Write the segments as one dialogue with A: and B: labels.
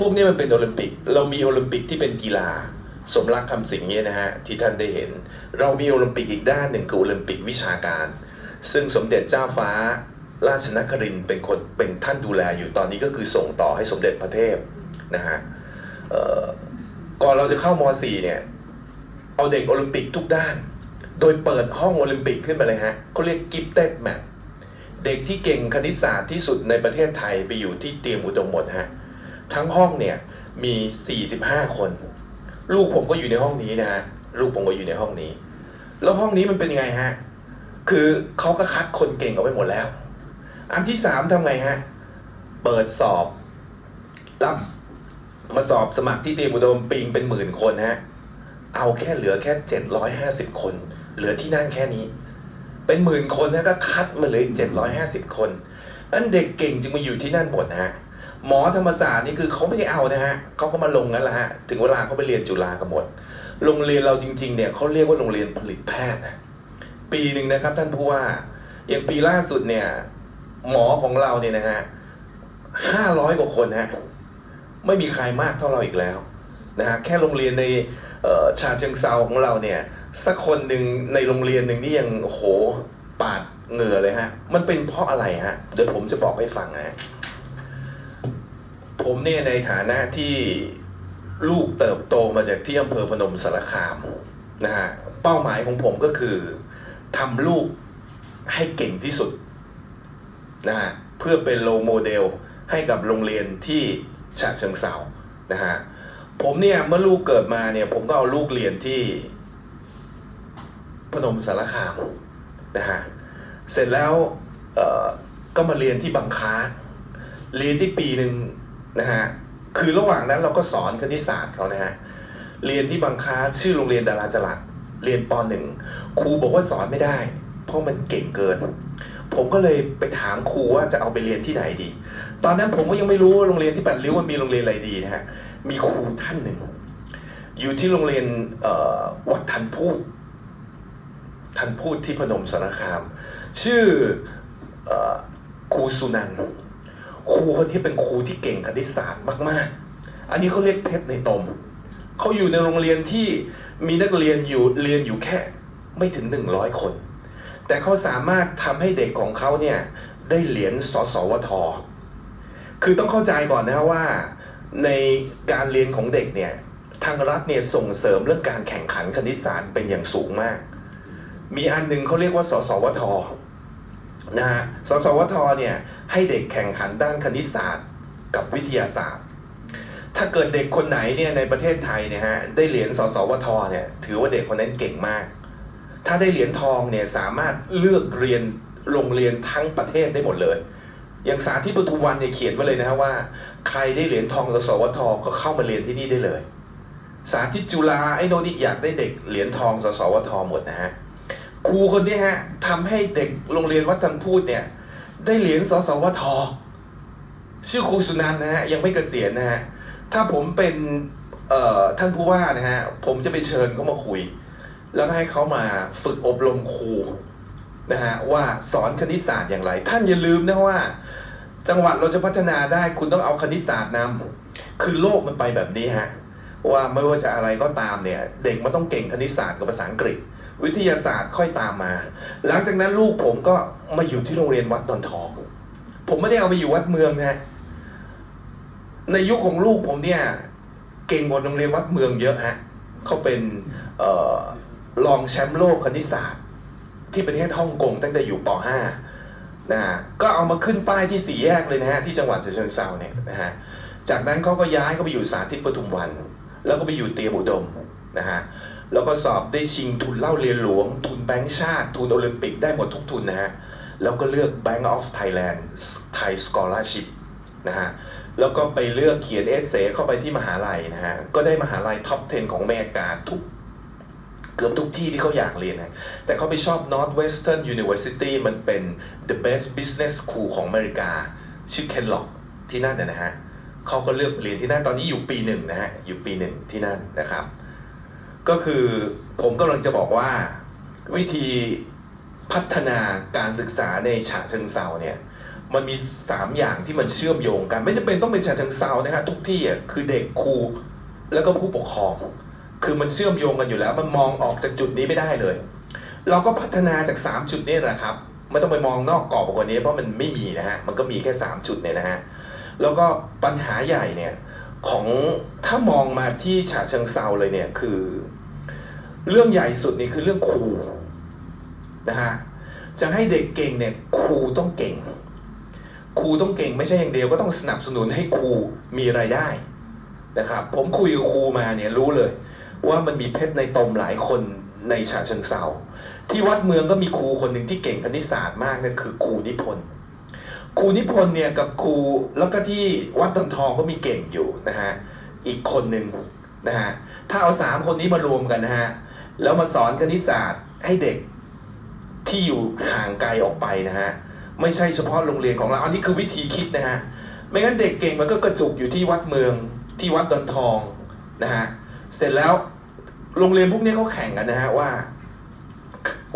A: พวกนี้มันเป็นโอลิมปิก เรามีโอลิมปิกที่เป็นกีฬา สมรักคำสิงห์เนี่ยนะฮะที่ท่านได้เห็น เรามีโอลิมปิกอีกด้านหนึ่งคือโอลิมปิกวิชาการ ซึ่งสมเด็จเจ้าฟ้า ราชนครินเป็นคนเป็นท่านดูแลอยู่ตอนนี้ก็คือส่งต่อให้สมเด็จพระเทพนะฮะก่อนเราจะเข้าม .4 เนี่ยเอาเด็กโอลิมปิกทุกด้าน โดยเปิดห้องโอลิมปิกขึ้นมาเลยฮะเขาเรียกกิฟเต็ดแมทเด็กที่เก่งคณิตศาสตร์ที่สุดในประเทศไทยไปอยู่ที่เตรียมอุดมหมดฮะ ทั้งห้องเนี่ยมี 45 คน ลูกผมก็อยู่ในห้องนี้นะฮะลูกผมก็อยู่ในห้องนี้ แล้วห้องนี้มันเป็นยังไงฮะคือเขาก็คัดคนเก่งออกไปหมดแล้ว อันที่สามทำไงฮะเปิดสอบรับมาสอบสมัครที่เตรียมอุดมปิงเป็นหมื่นคนฮะเอาแค่เหลือแค่ 750 คน เหลือที่นั่งแค่นี้ เป็นหมื่นคนนะก็คัดมาเหลย 750 คนนั้นเด็กเก่งจึงมาอยู่ที่นั่นหมดนะฮะ หมอธรรมศาสตร์นี่คือเขาไม่ได้เอานะฮะเขาก็มาลงนั่นแหละฮะถึงเวลาเขาไปเรียนจุฬากันหมดโรงเรียนเราจริงๆเนี่ยเขาเรียกว่าโรงเรียนผลิตแพทย์นะปีหนึ่งนะครับท่านผู้ว่าอย่างปีล่าสุดเนี่ยหมอของเราเนี่ยนะฮะห้าร้อยกว่าคนฮะไม่มีใครมากเท่าเราอีกแล้วนะฮะแค่โรงเรียนในชาเชิงเซาของเราเนี่ยสักคนหนึ่งในโรงเรียนหนึ่งนี่ยังโหปาดเหงื่อเลยฮะ มันเป็นเพราะอะไรฮะ เดี๋ยวผมจะบอกให้ฟังนะฮะ ผมเนี่ยในฐานะที่ลูกเติบโตมาจากที่อำเภอพนมสารคามนะฮะเป้าหมายของผมก็คือทำลูกให้เก่งที่สุดนะฮะเพื่อเป็นโลโมเดลให้กับโรงเรียนที่ฉะเชิงเซานะฮะผมเนี่ยเมื่อลูกเกิดมาเนี่ยผมก็เอาลูกเรียนที่พนมสารคามนะฮะเสร็จแล้วก็มาเรียนที่บางค้าเรียนที่ปีหนึ่ง นะฮะคือระหว่างนั้นเราก็สอนคณิตศาสตร์เขานะฮะเรียนที่บางค้าชื่อโรงเรียนดาราจรัสเรียนปหนึ่งครูบอกว่าสอนไม่ได้ เพราะมันเก่งเกิน ผมก็เลยไปถามครูว่าจะเอาไปเรียนที่ไหนดี ตอนนั้นผมก็ยังไม่รู้ว่าโรงเรียนที่แปดริ้วมันมีโรงเรียนอะไรดีนะฮะมีครูท่านหนึ่ง อยู่ที่โรงเรียนวัดทันพูดทันพูดที่พนมสารคาม ชื่อเอ่อครูสุนันท์ ครูคนที่เป็นครูที่เก่งคณิตศาสตร์มาก ๆ อันนี้เขาเรียกเพชรในตมเขาอยู่ในโรงเรียนที่มีนักเรียนอยู่เรียนอยู่แค่ไม่ถึงหนึ่งร้อยคน แต่เขาสามารถทำให้เด็กของเขาเนี่ยได้เหรียญสสวท คือต้องเข้าใจก่อนนะว่าในการเรียนของเด็กเนี่ยทางรัฐเนี่ยส่งเสริมเรื่องการแข่งขันคณิตศาสตร์เป็นอย่างสูงมาก มีอันหนึ่งเขาเรียกว่า สสวท นะฮะสสวทเนี่ยให้เด็กแข่งขันด้านคณิตศาสตร์กับวิทยาศาสตร์ ถ้าเกิดเด็กคนไหนเนี่ยในประเทศไทยเนี่ยฮะได้เหรียญสสวทเนี่ยถือว่าเด็กคนนั้นเก่งมาก ถ้าได้เหรียญทองเนี่ยสามารถเลือกเรียนโรงเรียนทั้งประเทศได้หมดเลย อย่างสาธิตปทุมวันเนี่ยเขียนไว้เลยนะฮะว่า ใครได้เหรียญทองสสวทก็เข้ามาเรียนที่นี่ได้เลย สาธิตจุฬาไอ้โนนี่อยากได้เด็กเหรียญทองสสวทหมดนะฮะ ครูคนนี้ฮะทำให้เด็กโรงเรียนวัดทันพูดเนี่ย ได้เหรียญสสวท ชื่อครูสุนันนะฮะยังไม่เกษียณนะฮะถ้าผมเป็นเอ่อท่านผู้ว่านะฮะผมจะไปเชิญเขามาคุย แล้วให้เขามาฝึกอบรมครูนะฮะว่าสอนคณิตศาสตร์อย่างไร ท่านอย่าลืมนะว่า จังหวัดเราจะพัฒนาได้คุณต้องเอาคณิตศาสตร์นำคือโลกมันไปแบบนี้ฮะว่าไม่ว่าจะอะไรก็ตามเนี่ย เด็กมันต้องเก่งคณิตศาสตร์กับภาษาอังกฤษ วิทยาศาสตร์ค่อยตามมา หลังจากนั้นลูกผมก็มาอยู่ที่โรงเรียนวัดดอนทอง ผมไม่ได้เอาไปอยู่วัดเมืองนะในยุคของลูกผมเนี่ย เก่งกว่าโรงเรียนวัดเมืองเยอะฮะเขาเป็นออรองแชมป์โลกคณิตศาสตร์ ที่ประเทศฮ่องกงตั้งแต่อยู่ป .5 นะฮะก็เอามาขึ้นป้ายที่สี่แยกเลยนะฮะที่จังหวัดฉะเชิงเซาเนี่ยนะฮะจากนั้นเขาก็ย้ายเขาไปอยู่สาธิตปทุมวัน แล้วก็ไปอยู่เตียมอุดมนะฮะ แล้วก็สอบได้ชิงทุนเล่าเรียนหลวง ทุนแบงก์ชาติ ทุนโอลิมปิกได้หมดทุกทุนนะฮะ แล้วก็เลือก Bank of Thailand Thai Scholarship นะฮะ แล้วก็ไปเลือกเขียนเอเซเข้าไปที่มหาลัยนะฮะ ก็ได้มหาลัยท็อป 10 ของอเมริกาทุกเกือบทุกที่ที่เขาอยากเรียนนะ แต่เขาไปชอบ Northwestern University มันเป็น the best business school ของอเมริกา ชื่อ Kellogg ที่นั่นนะนะฮะเขาก็เลือกเรียนที่นั่น ตอนนี้อยู่ปีหนึ่งนะฮะ อยู่ปีหนึ่งที่นั่นนะครับ ก็คือผมกำลังจะบอกว่าวิธีพัฒนาการศึกษาในฉะเชิงเซาเนี่ยมันมีสามอย่างที่มันเชื่อมโยงกัน ไม่จำเป็นต้องเป็นฉะเชิงเซานะฮะทุกที่อะคือเด็กครูแล้วก็ผู้ปกครอง คือมันเชื่อมโยงกันอยู่แล้ว มันมองออกจากจุดนี้ไม่ได้เลย เราก็พัฒนาจาก 3 จุดนี้แหละครับไม่ต้องไปมองนอกกรอบกว่านี้เพราะมันไม่มีนะฮะมันก็มีแค่ 3 จุดเนี่ยนะฮะแล้วก็ปัญหาใหญ่เนี่ยของถ้ามองมาที่ฉะเชิงเซาเลยเนี่ยคือ เรื่องใหญ่สุดนี่คือเรื่องครูนะฮะจะให้เด็กเก่งเนี่ยครูต้องเก่ง ครูต้องเก่งไม่ใช่อย่างเดียวก็ต้องสนับสนุนให้ครูมีรายได้นะครับผมคุยกับครูมาเนี่ยรู้เลย ว่ามันมีเพชรในตมหลายคนในฉะเชิงเซาที่วัดเมืองก็มีครูคนหนึ่งที่เก่งคณิตศาสตร์มากนั่นคือครูนิพนธ์ครูนิพนธ์เนี่ยกับครูแล้วก็ที่วัดตอนทองก็มีเก่งอยู่นะฮะอีกคนหนึ่งนะฮะถ้าเอาสามคนนี้มารวมกันนะฮะ แล้วมาสอนคณิตศาสตร์ให้เด็กที่อยู่ห่างไกลออกไปนะฮะไม่ใช่เฉพาะโรงเรียนของเรา อันนี้คือวิธีคิดนะฮะไม่งั้นเด็กเก่งมันก็กระจุกอยู่ที่วัดเมืองที่วัดดอนทองนะฮะเสร็จแล้วโรงเรียนพวกนี้เขาแข่งกันนะฮะว่า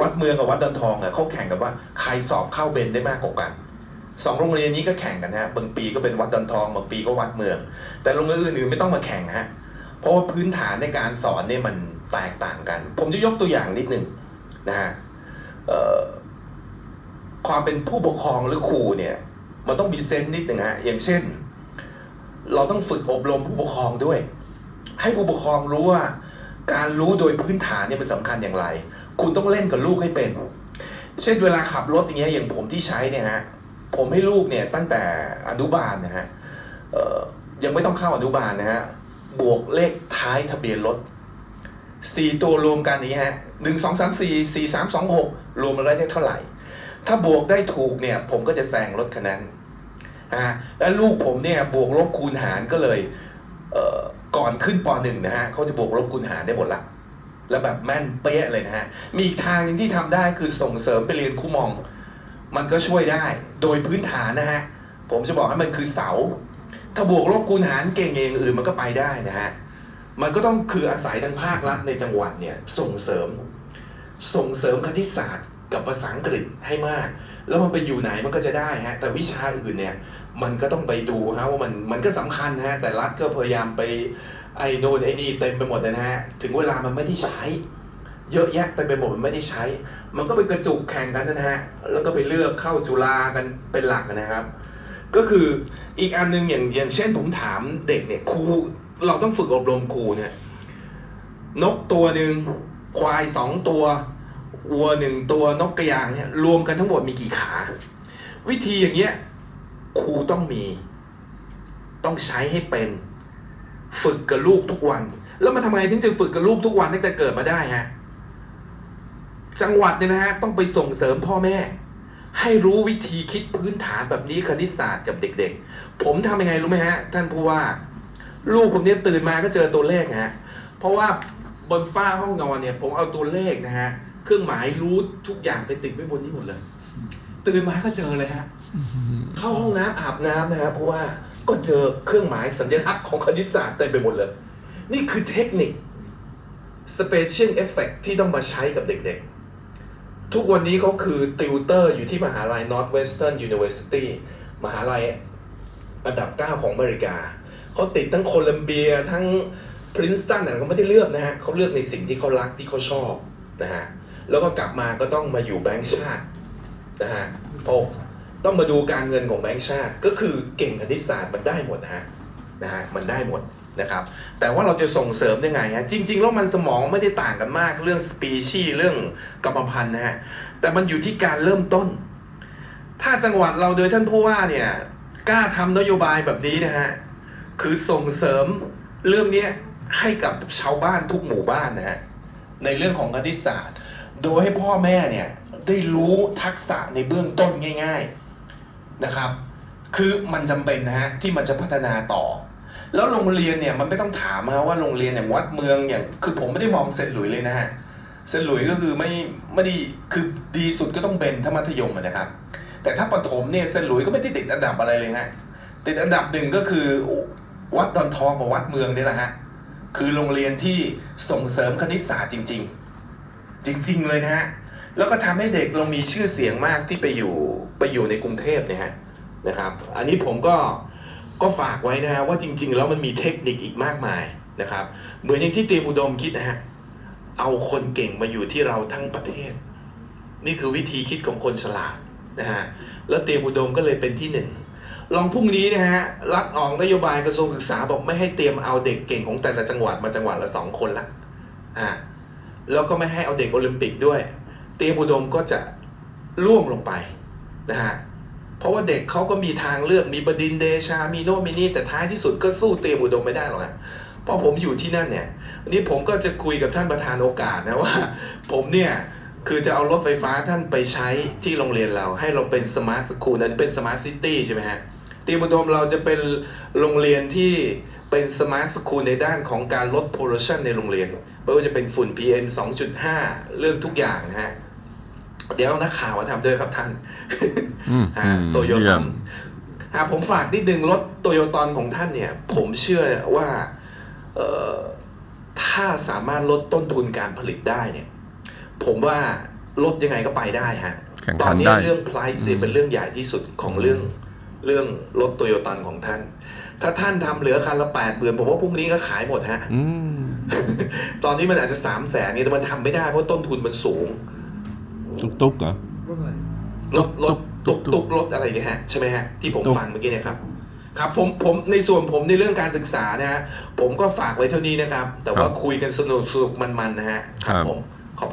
A: วัดเมืองกับวัดดอนทองอะเขาแข่งกันว่าใครสอบเข้าเบนได้มากกว่ากันสองโรงเรียนนี้ก็แข่งกันฮะบางปีก็เป็นวัดดอนทองบางปีก็วัดเมือง แต่โรงเรียนอื่นๆไม่ต้องมาแข่งฮะเพราะว่าพื้นฐานในการสอนเนี่ยมัน แตกต่างกัน ผมจะยกตัวอย่างนิดหนึ่งนะฮะความเป็นผู้ปกครองหรือครูเนี่ยมันต้องมีเซนส์นิดหนึ่งฮะอย่างเช่น เราต้องฝึกอบรมผู้ปกครองด้วย ให้ผู้ปกครองรู้ว่า การรู้โดยพื้นฐานเนี่ยมันสำคัญอย่างไร คุณต้องเล่นกับลูกให้เป็น เช่นเวลาขับรถอย่างเงี้ยอย่างผมที่ใช้เนี่ยฮะผมให้ลูกเนี่ยตั้งแต่อนุบาลนะฮะยังไม่ต้องเข้าอนุบาลนะฮะบวกเลขท้ายทะเบียนรถ สี่ตัวรวมกันนี้ฮะหนึ่งสองสามสี่สี่สามสองหกรวมมาแล้วได้เท่าไหร่ ถ้าบวกได้ถูกเนี่ยผมก็จะแซงรถคันนั้นนะฮะแล้วลูกผมเนี่ยบวกลบคูณหารก็เลยเอ่อก่อนขึ้นปหนึ่งนะฮะเขาจะบวกลบคูณหารได้หมดละแล้วแบบแม่นเป๊ะเลยนะฮะ มีอีกทางหนึงที่ทำได้คือส่งเสริมไปเรียนคู่มอง มันก็ช่วยได้โดยพื้นฐานนะฮะ ผมจะบอกให้มันคือเสา ถ้าบวกลบคูณหารเก่งเองอื่นมันก็ไปได้นะฮะ มันก็ต้องคืออาศัยทางภาครัฐในจังหวัดเนี่ยส่งเสริม ส่งเสริมคณิตศาสตร์กับภาษาอังกฤษให้มาก แล้วมันไปอยู่ไหนมันก็จะได้ฮะแต่วิชาอื่นเนี่ยมันก็ต้องไปดูฮะว่ามันมันก็สำคัญฮะแต่รัฐก็พยายามไปไอ้โน่นไอ้นี่เต็มไปหมดเลยนะฮะถึงเวลามันไม่ได้ใช้ เยอะแยะเต็มไปหมดมันไม่ได้ใช้ มันก็ไปกระจุกแข่งกันนะฮะแล้วก็ไปเลือกเข้าจุฬากันเป็นหลักนะครับ ก็คืออีกอันหนึงอย่างอย่างเช่นผมถามเด็กเนี่ยครู เราต้องฝึกอบรมครูเนี่ย นกตัวหนึ่งควายสองตัววัวหนึ่งตัวนกกระยางเนี่ยรวมกันทั้งหมดมีกี่ขา วิธีอย่างเงี้ยครูต้องมี ต้องใช้ให้เป็น ฝึกกับลูกทุกวัน แล้วมันทำไงถึงจะฝึกกับลูกทุกวันตั้งแต่เกิดมาได้ฮะจังหวัดเนี่ยนะฮะต้องไปส่งเสริมพ่อแม่ ให้รู้วิธีคิดพื้นฐานแบบนี้คณิตศาสตร์กับเด็ก ๆ ผมทำยังไงรู้ไหมฮะ ท่านผู้ว่า ลูกผมเนี่ยตื่นมาก็เจอตัวเลขฮะเพราะว่าบนฝ้าห้องนอนเนี่ยผมเอาตัวเลขนะฮะเครื่องหมายรู้ทุกอย่างไปติดไว้บนนี้หมดเลย ตื่นมาก็เจอเลยฮะเข้าห้องน้ำอาบน้ำนะครับเพราะว่าก็เจอเครื่องหมายสัญลักษณ์ของคณิตศาสตร์เต็มไปหมดเลย นี่คือเทคนิค Special Effect ที่ต้องมาใช้กับเด็กๆ ทุกวันนี้เขาคือติวเตอร์อยู่ที่มหาลัย Northwestern University มหาลัยอันดับ 9 ของอเมริกา เขาติดทั้งโคลัมเบียทั้งพรินสตันเนี่ยเขาไม่ได้เลือกนะฮะเขาเลือกในสิ่งที่เขารักที่เขาชอบนะฮะแล้วก็กลับมาก็ต้องมาอยู่แบงก์ชาตินะฮะเพราะต้องมาดูการเงินของแบงก์ชาติ ก็คือเก่งคณิตศาสตร์มันได้หมดนะฮะนะฮะมันได้หมดนะครับแต่ว่าเราจะส่งเสริมยังไงฮะจริง ๆ แล้วมันสมองไม่ได้ต่างกันมากเรื่องสปีชีเรื่องกรรมพันธุ์นะฮะแต่มันอยู่ที่การเริ่มต้น ถ้าจังหวัดเราโดยท่านผู้ว่าเนี่ยกล้าทำนโยบายแบบนี้นะฮะ คือส่งเสริมเรื่องนี้ให้กับชาวบ้านทุกหมู่บ้านนะฮะในเรื่องของคณิตศาสตร์ โดยให้พ่อแม่เนี่ยได้รู้ทักษะในเบื้องต้นง่าย ๆนะครับ คือมันจำเป็นนะฮะที่มันจะพัฒนาต่อ แล้วโรงเรียนเนี่ยมันไม่ต้องถามฮะว่าโรงเรียนอย่างวัดเมืองอย่างคือผมไม่ได้มองเซนหลุยเลยนะฮะเซนหลุยก็คือไม่ไม่ได้คือดีสุดก็ต้องเป็นถ้ามัธยมนะครับ แต่ถ้าประถมเนี่ยเซนหลุยก็ไม่ได้ติดอันดับอะไรเลยฮะติดอันดับหนึ่งก็คือ วัดดอนทองกับวัดเมืองนี่แหละฮะคือโรงเรียนที่ส่งเสริมคณิตศาสตร์จริง ๆ จริง ๆ เลยนะฮะแล้วก็ทำให้เด็กเรามีชื่อเสียงมากที่ไปอยู่ไปอยู่ในกรุงเทพเนี่ยฮะนะครับ อันนี้ผมก็ก็ฝากไว้นะฮะว่าจริง ๆ แล้วมันมีเทคนิคอีกมากมายนะครับ เหมือนอย่างที่เตรียมอุดมคิดนะฮะเอาคนเก่งมาอยู่ที่เราทั้งประเทศ นี่คือวิธีคิดของคนฉลาดนะฮะแล้วเตรียมอุดมก็เลยเป็นที่หนึ่ง ลองพรุ่งนี้นะฮะรัฐออกนโยบายกระทรวงศึกษาบอกไม่ให้เตรียมเอาเด็กเก่งของแต่ละจังหวัดมาจังหวัดละสองคนละอ่าแล้วก็ไม่ให้เอาเด็กโอลิมปิกด้วย เตรียมอุดมก็จะล่วงลงไปนะฮะเพราะว่าเด็กเขาก็มีทางเลือกมีบดินเดชา มีโนมินีแต่ท้ายที่สุดก็สู้เตรียมอุดมไม่ได้หรอกฮะเพราะผมอยู่ที่นั่นเนี่ยวันนี้ผมก็จะคุยกับท่านประธานโอกาสนะว่า ผมเนี่ยคือจะเอารถไฟฟ้าท่านไปใช้ที่โรงเรียนเรา ให้เราเป็นสมาร์ทสคูลนั้นเป็นสมาร์ทซิตี้ใช่ไหมฮะ เตรียมอุดมเราจะเป็นโรงเรียนที่เป็นสมาร์ทสคูลในด้านของการลดพ o ล u ชันในโรงเรียนไม่ว่าจะเป็นฝุ่น PM 2.5 เรื่องทุกอย่างนะฮะ เดี๋ยวเอานักข่าวมาทำด้วยครับท่าน
B: อืม
A: ฮะ
B: อืม
A: โตโย
B: เยี่
A: ต
B: ย
A: อน
B: ม
A: ฮะผมฝากนิดนึงรถโตโยตอนของท่านเนี่ย ผมเชื่อว่าเอ่อถ้าสามารถลดต้นทุนการผลิตได้เนี่ย ผมว่าลดยังไงก็ไปได้ฮะ
B: แข่ง
A: ตอ
B: ขั
A: น
B: น
A: นี้
B: ได้
A: เรื่อง price เนี่ย
B: อืม
A: เป็นเรื่องใหญ่ที่สุดของเรื่อง เรื่องรถโตโยต้ของท่าน ถ้าท่านทำเหลือคันละแปดหมื่นผมว่าพรุ่งนี้ก็ขายหมดฮะ
B: อืม
A: ตอนนี้มันอาจจะสามแสนเนี่ยแต่มันทำไม่ได้เพราะต้นทุนมันสูง
B: ตุ๊กตุ๊กเหรอ
A: รถรถ
B: ตุ๊
A: ตุก
B: กตุ๊
A: ตุ
B: ก
A: กรถอะไรเนี่ยฮะใช่ไหมฮะที่ผม
B: ตุ๊ก
A: ฟังเมื่อกี้เนี่ยครับครับผมผมในส่วนผมในเรื่องการศึกษานะฮะผมก็ฝากไว้เท่านี้นะครับ แต่ว่าคุยกันสนุกสนุกมันๆนะฮะครับผม